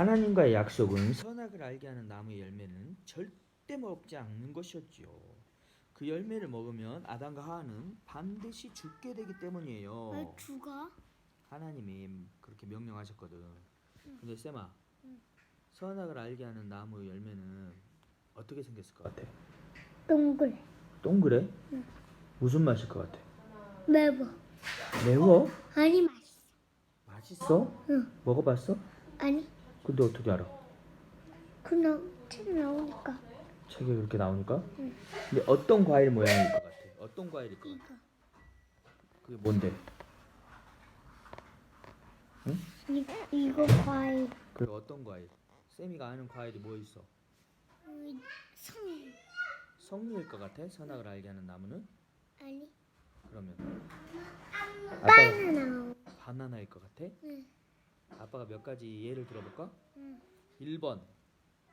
하나님과의 약속은 선악을 알게 하는 나무의 열매는 절대 먹지 않는 것이었지요. 그 열매를 먹으면 아담과 하와는 반드시 죽게 되기 때문이에요. 왜 죽어? 하나님이 그렇게 명령하셨거든. 근데 쌤아, 응. 선악을 알게 하는 나무 열매는 어떻게 생겼을 것 같아? 동글 동그래? 응. 무슨 맛일 것 같아? 매워 매워? 아니 맛있어 맛있어? 응 먹어봤어? 아니 근데 어떻게 알아? 그냥 책 나오니까 책에 그렇게 나오니까? 응. 근데 어떤 과일 모양일 것 같아? 어떤 과일일 것 같아? 이거 그게 뭔데? 이, 이거 과일 그 어떤 과일? 쌤이가 아는 과일이 뭐 있어? 음, 성 석류일 것 같아? 선악을 알게 하는 나무는? 아니 그러면 아빠가 바나나 바나나일 것 같아? 응, 아빠가 몇 가지 예를 들어볼까? 응, 1번.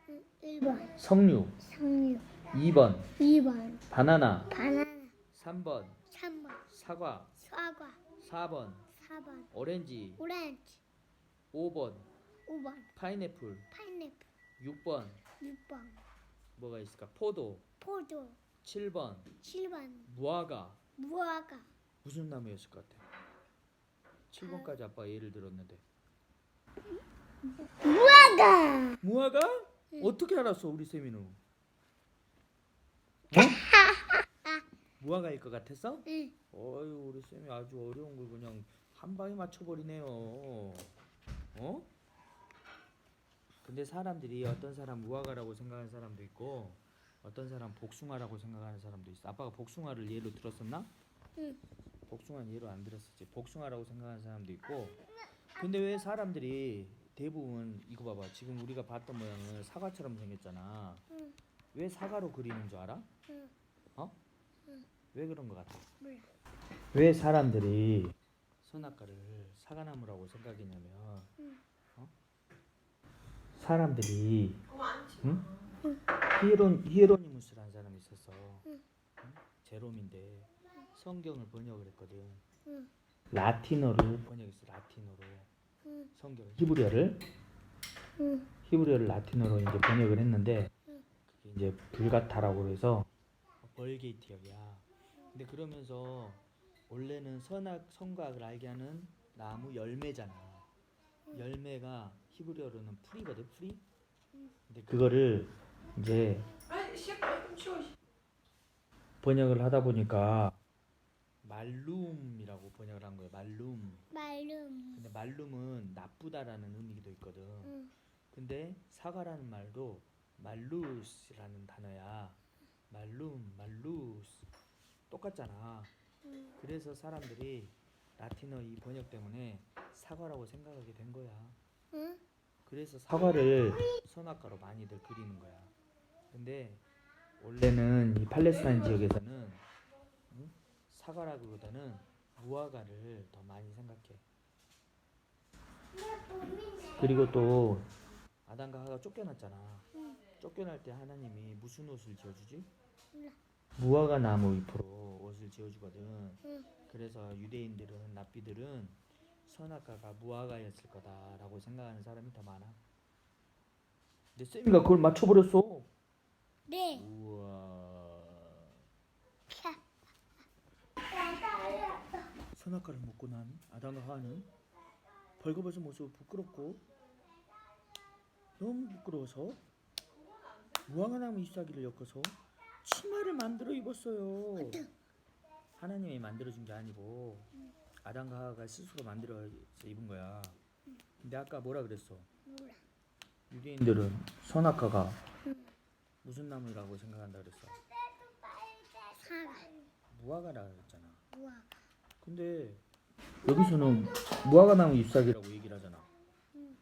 응, 1번. 석류. 석류. 2번. 2번. 바나나. 바나나. 3번. 3번. 사과. 사과. 4번. 4번. 오렌지. 오렌지. 5번. 5번. 파인애플. 파인애플. 6번. 6번. 뭐가 있을까? 포도. 포도. 7번. 7번. 무화과. 무화과. 무슨 나무였을 것 같아? 7번까지 아빠가 예를 들었는데 무화과 무화과? 어떻게 알았어 우리 세민우? 어? 무화과일 것 같았어? 응 어유 우리 쌤이 아주 어려운 걸 그냥 한 방에 맞춰버리네요. 어? 근데 사람들이 어떤 사람 무화과라고 생각하는 사람도 있고 어떤 사람 복숭아라고 생각하는 사람도 있어. 아빠가 복숭아를 예로 들었었나? 응. 복숭아는 예로 안 들었었지. 복숭아라고 생각하는 사람도 있고. 근데 왜 사람들이 대부분 이거 봐봐. 지금 우리가 봤던 모양은 사과처럼 생겼잖아. 응. 왜 사과로 그리는 줄 알아? 응. 왜 그런 것 같아? 몰라 왜 사람들이 선악과를 사과나무라고 생각했냐면 응. 어? 사람들이 응? 히에론 히에로니무스라는 사람이 있었어. 응. 응? 제롬인데 성경을 번역을 했거든. 응. 라틴어로 번역했어. 라틴어로 응. 성경 히브리어를 응. 히브리어를 라틴어로 이제 번역을 했는데 응. 그게 이제 불가타라고 해서 벌게이트역이야. 근데 그러면서 원래는 선악 선과학을 알게 하는 나무 열매잖아. 열매가 히브리어로는 풀이거든, 풀이. 근데 그거를 이제 번역을 하다 보니까 말룸이라고 번역을 한 거예요. 말룸. 말름 근데 말룸은 나쁘다라는 의미도 있거든. 응. 근데 사과라는 말도 말루스라는 단어야. 말룸, 말루스 똑같잖아. 응. 그래서 사람들이 라틴어 이 번역 때문에 사과라고 생각하게 된 거야. 응? 그래서 사과를 선악과로 많이들 그리는 거야. 근데 원래는 이 팔레스타인 지역에서는 응? 사과라기보다는 무화과를 더 많이 생각해. 그리고 또 아담과 하가 쫓겨났잖아. 응. 쫓겨날 때 하나님이 무슨 옷을 지어주지? 몰라. 무화과 나무 잎으로 옷을 지어주거든. 응. 그래서 유대인들은 납비들은 선악과가 무화과였을 거다라고 생각하는 사람이 더 많아. 근데 쌤이가 그걸 맞춰버렸어. 네. 우와. 선악과를 먹고 난 아담과 하와는 벌거벗은 모습 부끄럽고 너무 부끄러워서 무화과 나무 잎사귀를 엮어서 치마를 만들어 입었어요. 하나님이 만들어준 게 아니고 아담과 하와가 스스로 만들어서 입은 거야. 근데 아까 뭐라 그랬어? 유대인들은 선악과가 응. 무슨 나무라고 생각한다 그랬어? 무화과라 그랬잖아. 무화과. 근데 여기서는 무화과 나무 잎사귀라고 얘기를 하잖아. 응.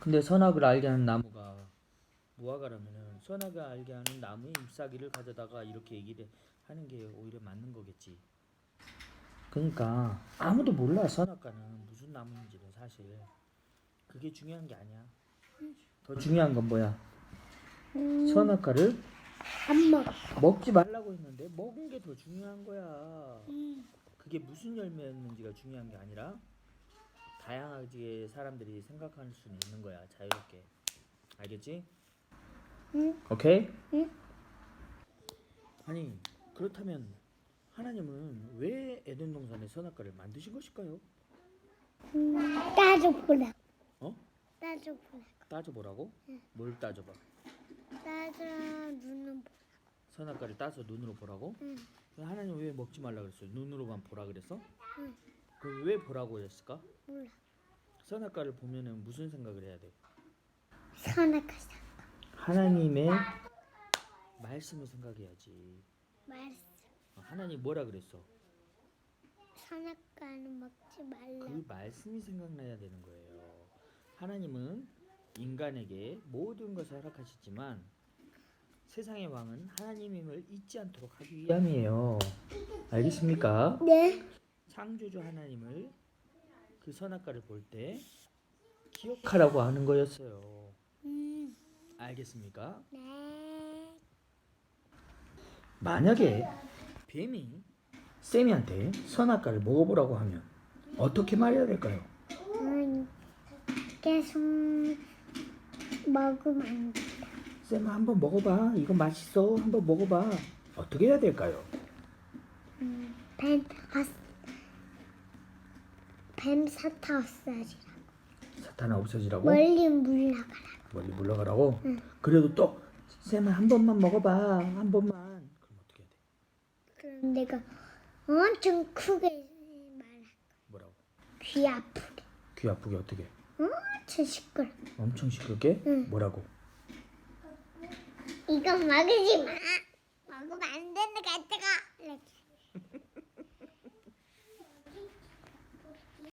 근데 선악을 알게 하는 나무가 무화과라면은 선악을 알게 하는 나무의 잎사귀를 가져다가 이렇게 얘기를 하는 게 오히려 맞는 거겠지. 그러니까 아무도 몰라 선악과는 무슨 나무인지는 사실 그게 중요한 게 아니야. 더 중요한 건 뭐야? 음, 선악과를 안 먹어. 먹지 말라고 했는데 먹은 게 더 중요한 거야. 음. 그게 무슨 열매였는지가 중요한 게 아니라 다양하게 사람들이 생각할 수는 있는 거야 자유롭게 알겠지? 응. 오케이? 응. 아니 그렇다면 하나님은 왜 에덴 동산에 선악과를 만드신 것일까요? 음, 따져보라. 어? 따져보라. 따져보라고? 뭘 따져봐? 따져 눈은 보. 선악과를 따서 눈으로 보라고? 응. 하나님 왜 먹지 말라 그랬어요? 눈으로만 보라 그랬어? 응. 그럼 왜 보라고 했을까? 몰라. 선악과를 보면은 무슨 생각을 해야 돼? 선악과사. 하나님의 말씀을 생각해야지. 말씀. 어, 하나님 뭐라 그랬어? 선악과는 먹지 말라. 그 말씀이 생각나야 되는 거예요. 하나님은 인간에게 모든 것을 허락하셨지만 세상의 왕은 하나님임을 잊지 않도록 하기 위함이에요. 알겠습니까? 네. 창조주 하나님을 그 선악과를 볼 때 기억하라고 하는 거였어요. 음. 알겠습니까? 네. 만약에 뱀이 쌤이한테 선악과를 먹어보라고 하면 어떻게 말해야 될까요? 음, 계속 먹으면 안 돼. 쌤 한번 먹어봐. 이거 맛있어. 한번 먹어봐. 어떻게 해야 될까요? 음, 뱀, 아, 뱀 사타 없어지라. 사탄아 없어지라고 멀리 물러가라. 멀리 물러가라고. 응. 그래도 또 쌤은 한 번만 먹어봐. 한 번만. 그럼 어떻게 해야 돼? 그럼 내가 엄청 크게 말해. 뭐라고? 귀 아프게. 귀 아프게 어떻게? 엄청 시끄러. 엄청 시끄럽게? 응. 뭐라고? 이건 먹지 마. 먹으면 안 되는 거 같아.